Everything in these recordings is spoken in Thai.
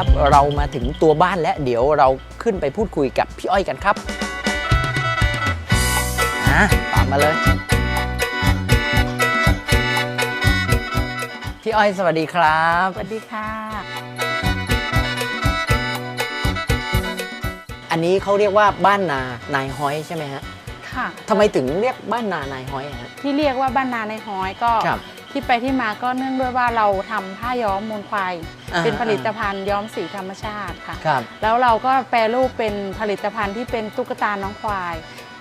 ตอนนี้นะครับ เรามาถึงตัวบ้านและเดี๋ยวเราขึ้นไปพูดคุยกับพี่อ้อยกันครับอะตามมาเลย พี่อ้อยสวัสดีครับ สวัสดีค่ะ อันนี้เขาเรียกว่าบ้านนานายฮ้อยใช่ไหมฮะค่ะทำไมถึงเรียกบ้านนานายฮ้อยอะฮะ ที่เรียกว่าบ้านนาในห้อยก็ ครับ ที่ไปที่มาก็เนื่องด้วยว่าเราทำผ้าย้อมมูลควายอ่าเป็นผลิตภัณฑ์ย้อมสีธรรมชาติค่ะ ครับ แล้วเราก็แปรรูปเป็นผลิตภัณฑ์ที่เป็นตุ๊กตาน้องควาย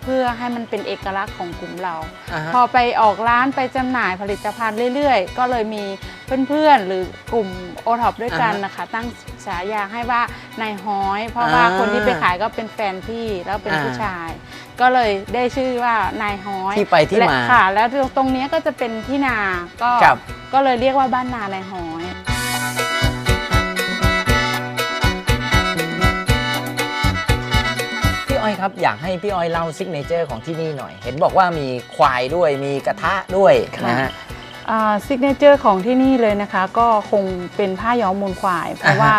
เพื่อให้มันเป็นเอกลักษณ์ของกลุ่มเราอ่าฮะพอไปออกร้านไปจำหน่ายผลิตภัณฑ์เรื่อยๆ ก็เลยมีเพื่อนๆ หรือกลุ่มโอท็อปด้วยกันนะคะ ตั้งฉายาให้ว่านายฮ้อย เพราะว่าอ่าคนที่ไปขายก็เป็นแฟนพี่แล้วเป็นอ่าผู้ชาย ก็เลยได้ชื่อว่านายฮ้อยที่ไปที่และมาค่ะ แล้วตรงเนี้ยก็จะเป็นที่นาก็ครับก็เลยเรียกว่าบ้านนานายฮ้อย อ้อยครับ อยากให้พี่อ้อยเล่าซิกเนเจอร์ของที่นี่หน่อย เห็นบอกว่ามีควายด้วยมีกระทะด้วยนะฮะ ซิกเนเจอร์ของที่นี่เลยนะคะ ก็คงเป็นผ้าย้อมมูลควาย เพราะอ่าฮะว่า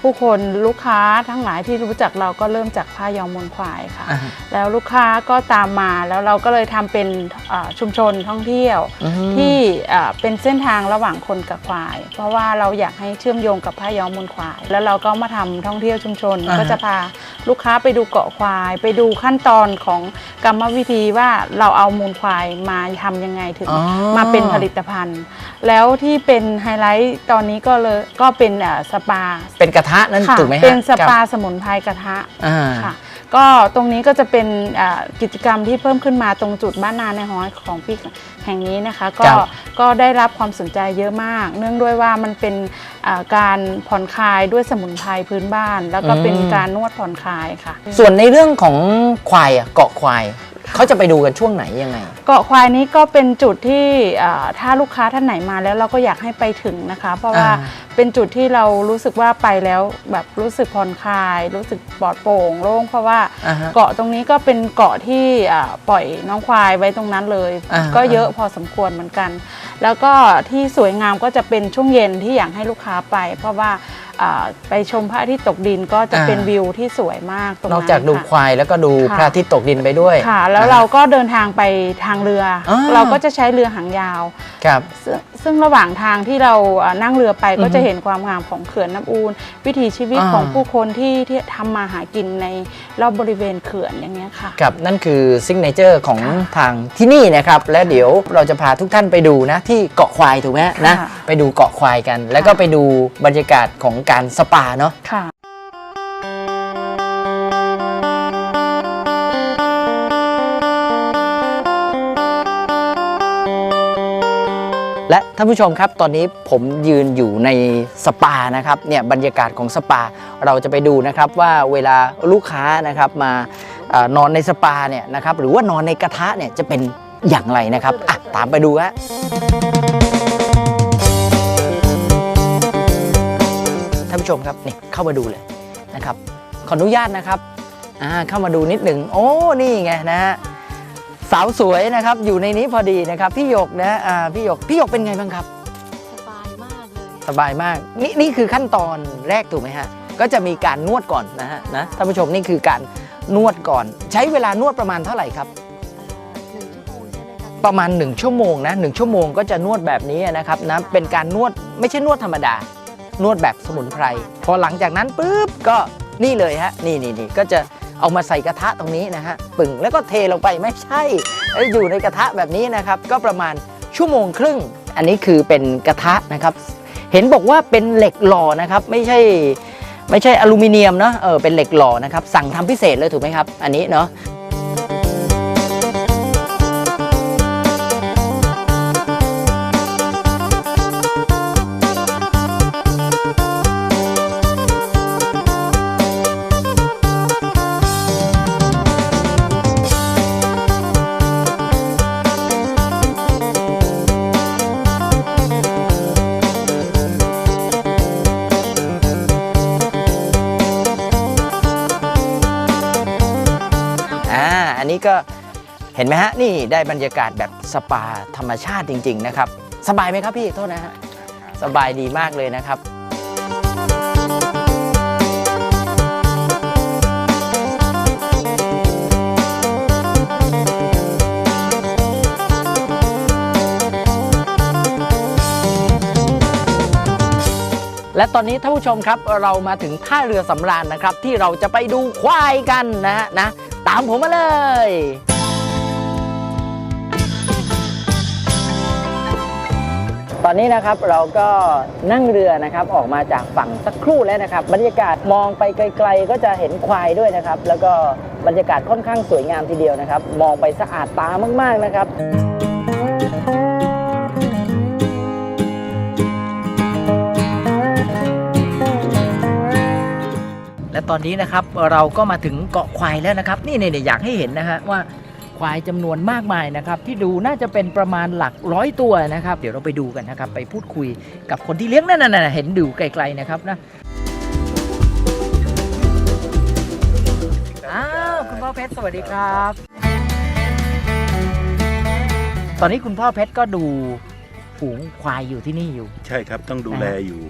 ผู้คนลูกค้าทั้งหลายที่รู้จักเราก็เริ่มจากผ้าย้อมมูลควายค่ะอ่าฮะแล้วลูกค้าก็ตามมาแล้วเราก็เลยทำเป็นอ่าชุมชนท่องเที่ยวอืมที่อ่าเป็นเส้นทางระหว่างคนกับควาย เพราะว่าเราอยากให้เชื่อมโยงกับผ้าย้อมมูลควาย แล้วเราก็มาทำท่องเที่ยวชุมชนอ่าฮะก็จะพาลูกค้าไปดูเกาะควาย ไปดูขั้นตอนของกรรมวิธีว่าเราเอามูลควายมาทำยังไงถึงอ๋อมาเป็นผลิตภัณฑ์แล้วที่เป็นไฮไลท์ตอนนี้ก็เลยก็เป็นอ่าสปาเป็นกระทะนั่นค่ะถูกไหมฮะเป็นสปาครับสมุนไพรกระทะอ่าค่ะก็ตรงนี้ก็จะเป็นอ่ากิจกรรมที่เพิ่มขึ้นมาตรงจุดบ้านนาในห้อยของพี่แห่งนี้นะคะ ก็ครับก็ได้รับความสนใจเยอะมาก เนื่องด้วยว่ามันเป็นอ่าการผ่อนคลายด้วยสมุนไพรพื้นบ้าน แล้วก็เป็นอืมการนวดผ่อนคลายค่ะ ส่วนในเรื่องของควายอะเกาะควาย เขาจะไปดูกันช่วงไหนยังไง เกาะควายนี้ก็เป็นจุดที่อ่าถ้าลูกค้าท่านไหนมาแล้วเราก็อยากให้ไปถึงนะคะ เพราะว่าอ่า เป็นจุดที่เรารู้สึกว่าไปแล้วแบบรู้สึกผ่อนคลาย รู้สึกปลอดโปร่งโล่งเพราะว่า อ่าฮะ เกาะตรงนี้ก็เป็นเกาะที่อ่าปล่อยน้องควายไว้ตรงนั้นเลย อ่าก็เยอะพอสมควรเหมือนกัน แล้วก็ที่สวยงามก็จะเป็นช่วงเย็นที่อยากให้ลูกค้าไป เพราะว่าอ่า ไปชมพระอาทิตย์ตกดินก็จะเป็นวิวที่สวยมากตรงนนั้อกนจากดูค่ะควายแล้วก็ดูค่ะพระอาทิตย์ตกดินไปด้วยค่ะ แล้วเราก็เดินทางไปทางเรือออเราก็จะใช้เรือหางยาวครับซึ่งซึ่งระหว่างทางที่เราอ่านั่งเรือไปอือฮึก็จะเห็นความงามของเขื่อนน้ำอูนวิถีชีวิตอ่าของผู้คนที่ที่ทำมาหากินในรอบบริเวณเขื่อนอย่างเงี้ยค่ะครับนั่นคือซิกเนเจอร์ของค่ะทางที่นี่นะครับ และเดี๋ยวเราจะพาทุกท่านไปดูนะที่เกาะควายถูกไหมฮะนะค่ะไปดูเกาะควายกัน แล้วก็ไปดูบรรยากาศของการสปาเนาะค่ะและท่านผู้ชมครับ ตอนนี้ผมยืนอยู่ในสปานะครับเนี่ยบรรยากาศของสปา เราจะไปดูนะครับว่าเวลาลูกค้านะครับมาเอ่อนอนในสปาเนี่ยนะครับหรือว่านอนในกระทะเนี่ยจะเป็นอย่างไรนะครับอะตามไปดูฮะ ผู้ชมครับนี่เข้ามาดูเลยนะครับขออนุญาตนะครับอ่าเข้ามาดูนิดหนึ่งโอ้นี่ไงนะฮะสาวสวยนะครับอยู่ในนี้พอดีนะครับพี่หยกนะอ่าพี่หยกพี่หยกเป็นไงบ้างครับ สบายมากเลยสบายมากนี่นี่คือขั้นตอนแรกถูกไหมฮะก็จะมีการนวดก่อนนะฮะนะท่านผู้ชมนี่คือการนวดก่อน ใช้เวลานวดประมาณเท่าไหร่ครับ หนึ่งชั่วโมงใช่ไหมคะประมาณ 1 ชั่วโมงนะหนึ่งชั่วโมงก็จะนวดแบบนี้นะครับนะเป็นการนวดไม่ใช่นวดธรรมดา นวดแบบสมุนไพร พอหลังจากนั้นปุ๊บก็นี่เลยฮะ นี่นี่นี่ก็จะเอามาใส่กระทะตรงนี้นะฮะปึ่งแล้วก็เทลงไปไม่ใช่อยอยู่ในกระทะแบบนี้นะครับ ก็ประมาณชั่วโมงครึ่ง อันนี้คือเป็นกระทะนะครับ เห็นบอกว่าเป็นเหล็กหล่อนะครับ ไม่ใช่ไม่ใช่อลูมิเนียมเนาะเออเป็นเหล็กหล่อนะครับ สั่งทำพิเศษเลยถูกไหมครับ อันนี้เนาะ ก็เห็นไหมฮะนี่ได้บรรยากาศแบบสปาธรรมชาติจริง ๆ นะครับ สบายไหมครับพี่โทษนะฮะสบายดีมากเลยนะครับและตอนนี้ท่านผู้ชมครับเรามาถึงท่าเรือสำราญนะครับ ที่เราจะไปดูควายกันนะฮะนะ ตามผมมาเลย ตอนนี้นะครับเราก็นั่งเรือนะครับออกมาจากฝั่งสักครู่แล้วนะครับ บรรยากาศมองไปไกล ๆ ก็จะเห็นควายด้วยนะครับ แล้วก็บรรยากาศค่อนข้างสวยงามทีเดียวนะครับ มองไปสะอาดตามากๆนะครับ และตอนนี้นะครับเราก็มาถึงเกาะควายแล้วนะครับ นี่เนี่ยอยากให้เห็นนะฮะว่าควายจำนวนมากมายนะครับที่ดูน่าจะเป็นประมาณหลักร้อยตัวนะครับ เดี๋ยวเราไปดูกันนะครับ ไปพูดคุยกับคนที่เลี้ยงนั่นน่ะเห็นดูไกลๆนะครับนะอ้าวคุณพ่อเพชรสวัสดีครับ ตอนนี้คุณพ่อเพชรก็ดูฝูงควายอยู่ที่นี่อยู่ ใช่ครับต้องดูแลอยู่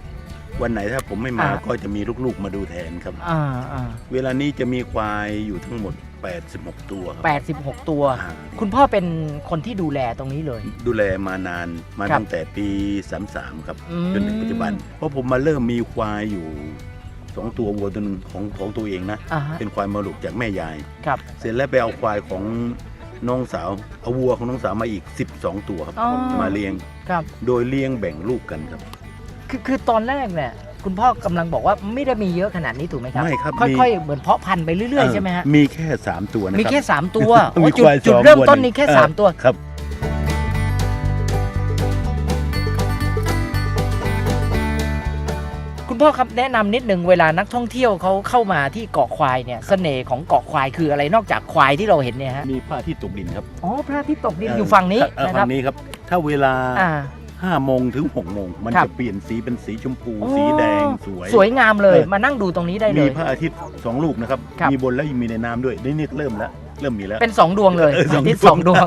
วันไหนถ้าผมไม่มาอ่า ก็จะมีลูกๆมาดูแทนครับ อ่าอ่าเวลานี้จะมีควายอยู่ทั้งหมด 86 ตัวครับแปดสิบหกตัว อ่าคุณพ่อเป็นคนที่ดูแลตรงนี้เลย ดูแลมานานมาครับตั้งแต่ปี 33 ครับ อืม จนถึงปัจจุบัน เพราะผมมาเริ่มมีควายอยู่สองตัววัวตัวหนึงของของตัวเองนะ อ่าฮะเป็นควายมรดกจากแม่ยาย ครับเสร็จแล้วไปเอาควายของน้องสาวเอาวัวของน้องสาวมาอีก 12 ตัวครับ อ๋อมาเลี้ยง ครับ โดยเลี้ยงแบ่งลูกกันครับ คือคือตอนแรกเนี่ยคุณพ่อกำลังบอกว่าไม่ได้มีเยอะขนาดนี้ถูกไหมครับไม่ครับค่มีอยๆเหมือนเพาะพันธุ์ไปเรื่อยๆใช่ไหมฮะมีแค่ 3 ตัวนะครับมีแค่ 3 ตัวโอ้มีจุดควายจุดสองเริ่มวัวต้นหนี้แค่ เออ 3 ตัว ครับ คุณพ่อครับแนะนำนิดนึงเวลานักท่องเที่ยวเขาเข้ามาที่เกาะควายเนี่ยเสน่ห์ของเกาะควายคืออะไรนอกจากควายที่เราเห็นเนี่ยฮะมีผ้าที่ตกดินครับอ๋อพระอาทิตย์ตกดินอยู่ฝั่งนี้เอ่อนะคฝั่รับงนี้ครับ ถ้าเวลาอ่า 5โมงถึง6โมงมันครับ จะเปลี่ยนสีเป็นสีชมพูอ๋อสีแดงสวย สวยงามเลยเออ มานั่งดูตรงนี้ได้เลมีย พระอาทิตย์สองลูกนะครับ ครับ มีบนแล้วยังมีในน้ำด้วยนี่นี่เริ่มแล้ว เริ่มมีแล้ว เป็น2ดวงเลยเออสองอาทิตย์ดวงสองดวง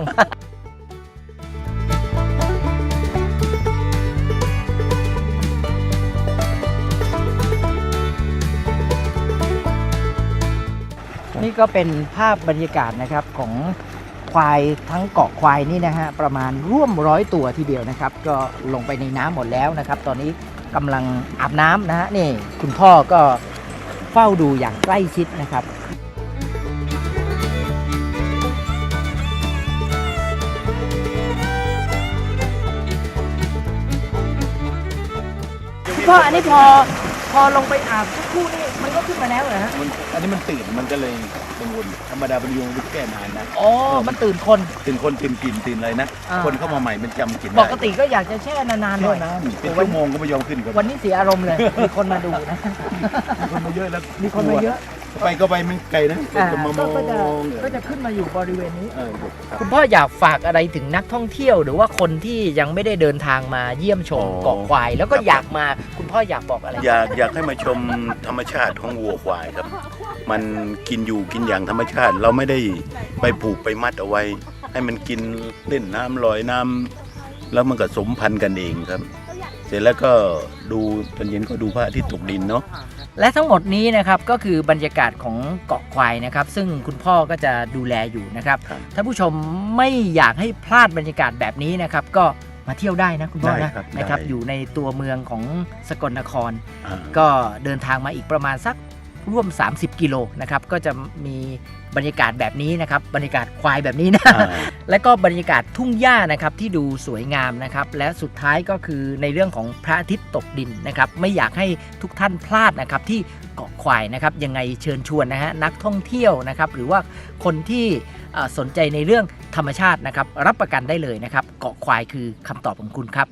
นี่ก็เป็นภาพบรรยากาศนะครับของ ควายทั้งเกาะควายนี่นะฮะประมาณร่วมร้อยตัวทีเดียวนะครับ ก็ลงไปในน้ำหมดแล้วนะครับ ตอนนี้กำลังอาบน้ำนะฮะนี่คุณพ่อก็เฝ้าดูอย่างใกล้ชิดนะครับพ่ออันนี้พอพอลงไปอาบสักครู่นี่ มันก็ขึ้นมาแล้วเหรอฮะมันอันนี้มันตื่นมันก็เลยกังวลธรรมดาเป็นยุงมันแก้นานนะอ๋อมันตื่นคน ตื่นคนตื่นกลิ่นตื่นอะไรนะอ่า คนเข้ามาใหม่มันจำกลิ่นปได้กติก็อยากจะแช่นานๆหเท่าน่อยนั้นเป็นชั่วโมงก็ไม่ยอมขึ้นครับวันนี้เสียอารมณ์เลยมีคนมาดูนะ มีคนมาเยอะแล้วมีคนมาเยอะ ไปก็ไปมันไกลนะอ่า จะมามก็องก็จะก็จะขึ้นมาอยู่บริเวณนี้ เออครับ คุณพ่ออยากฝากอะไรถึงนักท่องเที่ยว หรือว่าคนที่ยังไม่ได้เดินทางมาเยี่ยมชมอ๋อ เกาะควาย แล้วก็อยากมาคุณพ่ออยากบอกอะไร อยากอยากให้มาชมธรรมชาติของวัวควายครับ มันกินอยู่กินอย่างธรรมชาติ เราไม่ได้ไปผูกไปมัดเอาไว้ ให้มันกินเล่นน้ำลอยน้ำแล้วมันก็สมพันธุ์กันเองครับ เสร็จแล้วก็ดูตอนเย็นก็ดูพระอาทิตย์ตกดินเนาะ และทั้งหมดนี้นะครับก็คือบรรยากาศของเกาะควายนะครับ ซึ่งคุณพ่อก็จะดูแลอยู่นะครับครับท่านผู้ชมไม่อยากให้พลาดบรรยากาศแบบนี้นะครับ ก็มาเที่ยวได้นะคุณพ่อได้นะครับนะครับได้อยู่ในตัวเมืองของสกลนครอ่าก็เดินทางมาอีกประมาณสัก ร่วม 30 กิโลนะครับก็จะมีบรรยากาศแบบนี้นะครับบรรยากาศควายแบบนี้นะอ่าและก็บรรยากาศทุ่งหญ้านะครับที่ดูสวยงามนะครับและสุดท้ายก็คือในเรื่องของพระอาทิตย์ตกดินนะครับไม่อยากให้ทุกท่านพลาดนะครับที่เกาะควายนะครับยังไงเชิญชวนนะฮะนักท่องเที่ยวนะครับหรือว่าคนที่เอ่อสนใจในเรื่องธรรมชาตินะครับรับประกันได้เลยนะครับเกาะควายคือคำตอบของคุณครับ